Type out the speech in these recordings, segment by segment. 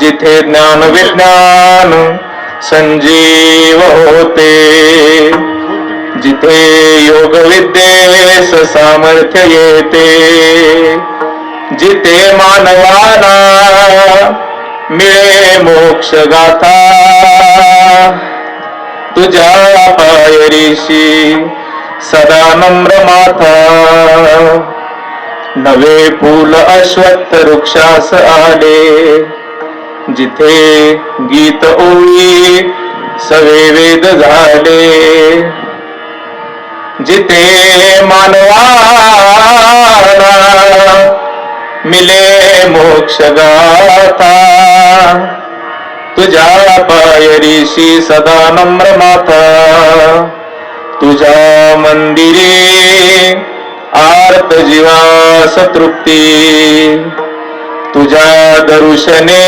जिथे ज्ञान विज्ञान संजीव होते जिथे योग विद्येस सामर्थ्य येते जिथे मानवाना मिळे मोक्ष गाथा। तुझ्या पायरीशी सदा नम्र माथा। नवे फूल अश्वत्थ वृक्षास आले। जिथे गीत ओळी, सवे वेद झाले। जिथे मानवाला मिले मोक्ष गाथा तुझ्या पायरीशी सदा नम्र माता। तुझ्या मंदिरे आर्त जीवास तृप्ती। तुझ्या दर्शने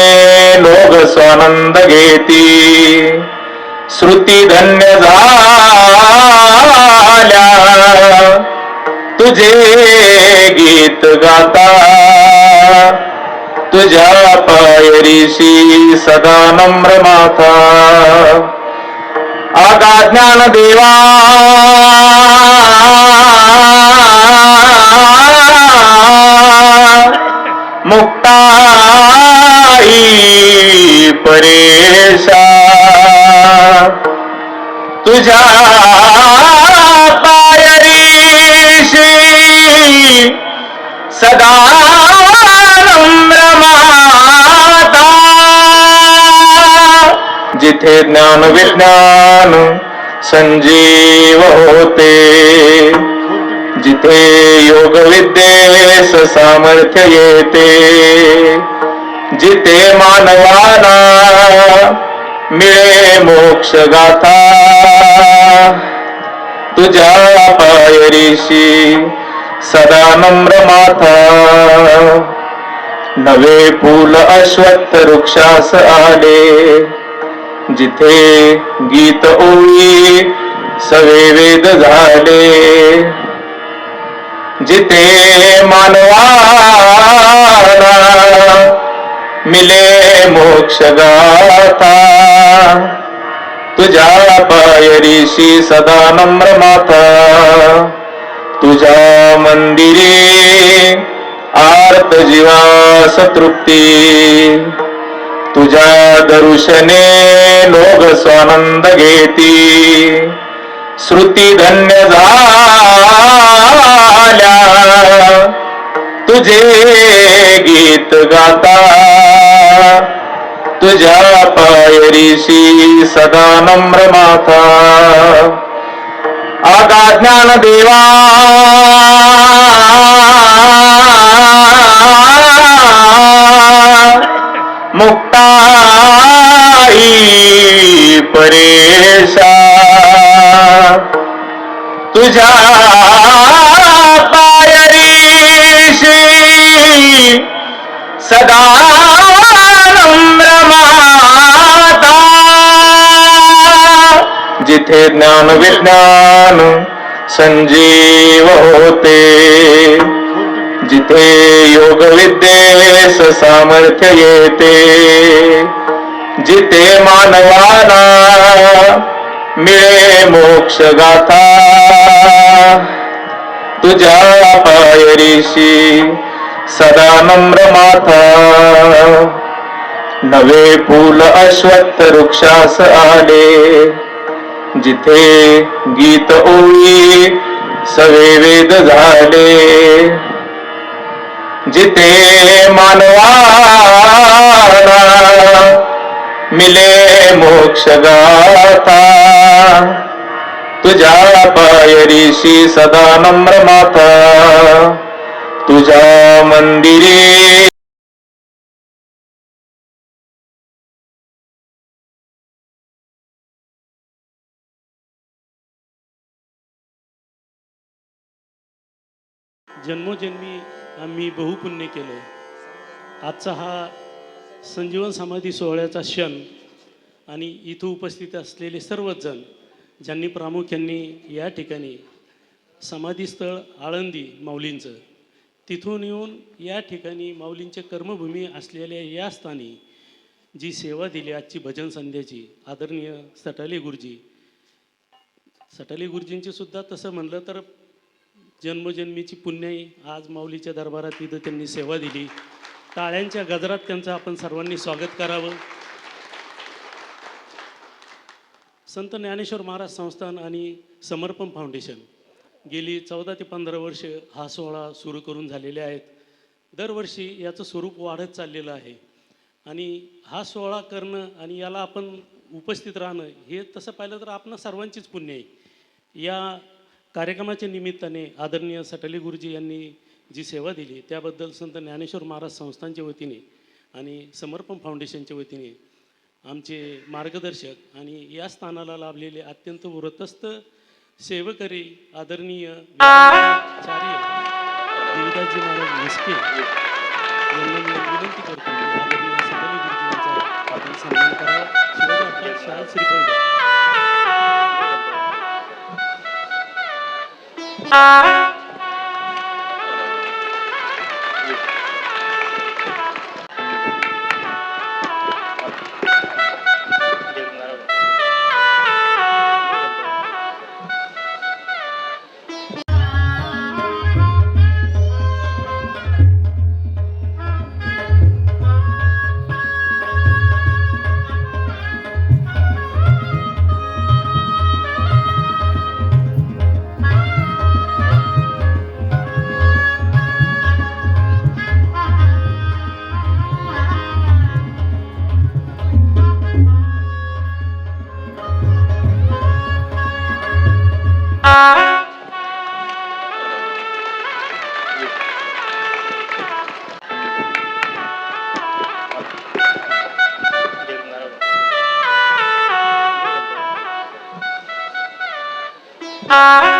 लोक स्वानंद घेती। श्रुती धन्य झाल्या। तुझे गीत गाता। तुझ्या पायरीशी सदा नम्र माथा आगा ज्ञान देवा मुक्ताई परेशा। तुझ्या पायरीशी सदा जिथे ज्ञान विज्ञान संजीव होते, जिथे योग विद्येस सामर्थ्य येते, जिथे मानवाला मिळे मोक्ष गाथा। तुझ्या पायरीशी सदा नम्र माथा नवे फूल अश्वत्थ वृक्षास आले जिथे गीत ओळी, सवे वेद झाले जिथे मानवाला मिले मोक्ष गाथा। तुझ्या पायरीशी सदा नम्र माता। तुझ्या मंदिरे आर्त जीवास तृप्ती तुझ्या दर्शने लोक स्वानंद घेती। श्रुती धन्य झाल्या। तुझे गीत गाता। तुझ्या पायरीशी सदा नम्र माथा आगा ज्ञान देवा मुक्ताई परेशा तुझ्या जिथे ज्ञान विज्ञान, संजीव होते। जिथे योग विद्येस सामर्थ्य येते। जिथे मानवाला मिळे मोक्ष गाथा। तुझ्या पायरीशी सदा नम्र माथा। नवे फूल अश्वत्थ वृक्षास आले जिथे गीत ओळी, सवे वेद झाले. जिथे मानवाला मिले मोक्ष गाथा, तुझ्या पायरीशी सदा नम्र माता तुझ्या मंदिरे जन्मोजन्मी आम्ही बहुपुण्य केलं आजचा हा संजीवन समाधी सोहळ्याचा क्षण आणि इथं उपस्थित असलेले सर्वच जण ज्यांनी प्रामुख्याने या ठिकाणी समाधीस्थळ आळंदी माऊलींचं तिथून येऊन या ठिकाणी माऊलींचे कर्मभूमी असलेल्या या स्थानी जी सेवा दिली आजची भजन संध्याची आदरणीय सटाले गुरुजी. सटाले गुरुजींची सुद्धा तसं म्हणलं तर जन्मजन्मीची पुण्याई आज माऊलीच्या दरबारात तिथं त्यांनी सेवा दिली. टाळ्यांच्या गजरात त्यांचं आपण सर्वांनी स्वागत करावं. संत ज्ञानेश्वर महाराज संस्थान आणि समर्पण फाउंडेशन गेली चौदा ते पंधरा वर्ष हा सोहळा सुरू करून झालेले आहेत. दरवर्षी याचं स्वरूप वाढत चाललेलं आहे. आणि हा सोहळा करणं आणि याला आपण उपस्थित राहणं हे तसं पाहिलं तर आपण सर्वांचीच पुण्य आहे. या कार्यक्रमाच्या निमित्ताने आदरणीय सटले गुरुजी यांनी जी सेवा दिली त्याबद्दल संत ज्ञानेश्वर महाराज संस्थांच्या वतीने आणि समर्पण फाउंडेशनच्या वतीने आमचे मार्गदर्शक आणि या स्थानाला लाभलेले अत्यंत व्रतस्थ सेवकरी आदरणीय चार्य देवदासजी महाराज म्हस्के यांना मी विनंती करतो. आदरणीय सदनी गुरुजी यांचा आपण सन्मान करावा. शिवाय आपल्या शाळा Thank. Música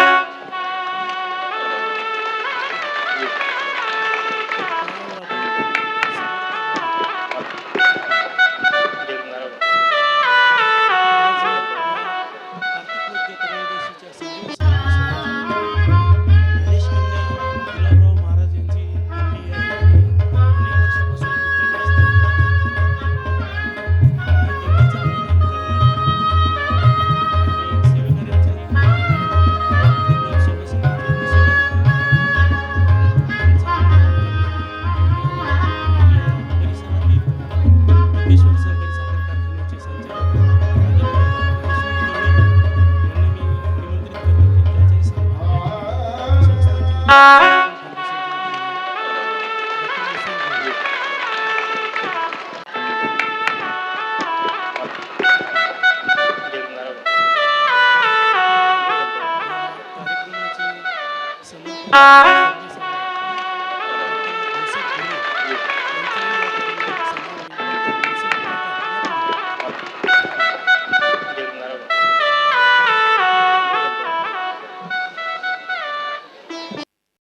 Uh...